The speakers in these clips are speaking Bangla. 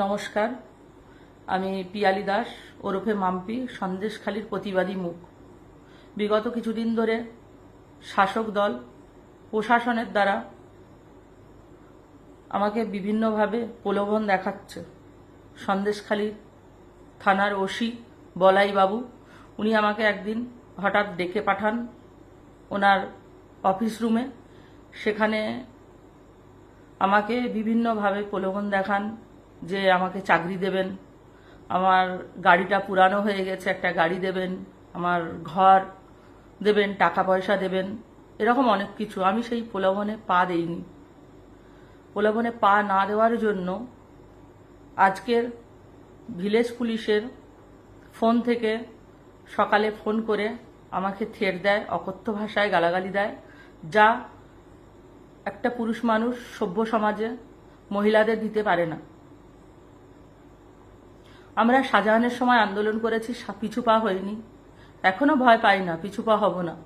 নমস্কার। আমি পিয়ালি দাস, ওরফে মাম্পি, সন্দেশখালীর প্রতিবাদী মুখ। বিগত কিছুদিন ধরে শাসক দল, প্রশাসনের দ্বারা আমাকে বিভিন্নভাবে প্রলোভন দেখাচ্ছে। সন্দেশখালীর থানার ওসি বলাই বাবু উনি আমাকে একদিন হঠাৎ ডেকে পাঠান ওনার অফিস রুমে। সেখানে আমাকে বিভিন্নভাবে প্রলোভন দেখান। যে আমাকে চাকরি দেবেন। আমার গাড়িটা পুরানো হয়ে গেছে, একটা গাড়ি দেবেন, আমার ঘর দেবেন, টাকা পয়সা দেবেন, এরকম অনেক কিছু। আমি সেই প্রলোভনে পা দেইনি। প্রলোভনে পা না দেওয়ার জন্য আজকের ভিলেজ পুলিশের ফোন থেকে সকালে ফোন করে আমাকে থের দেয়, অকথ্য ভাষায় গালাগালি দেয়, যা একটা পুরুষ মানুষ সভ্য সমাজে মহিলাদের দিতে পারে না। আমরা শাহজাহানের সময় আন্দোলন করেছি পিছু পা হয়নি। এখনও ভয় পাই না, পিছু পা হব না।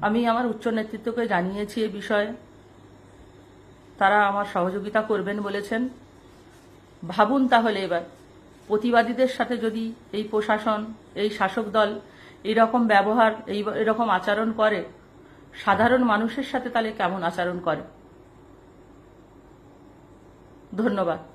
আমি আমার উচ্চ নেতৃত্বকে জানিয়েছি এ বিষয়ে। তারা আমার সহযোগিতা করবেন বলেছেন। ভাবুন তাহলে এবার, প্রতিবাদীদের সাথে যদি এই প্রশাসন, এই শাসক দল এইরকম ব্যবহার, এই, এরকম আচরণ করে, সাধারণ মানুষের সাথে তাহলে কেমন আচরণ করে? ধন্যবাদ।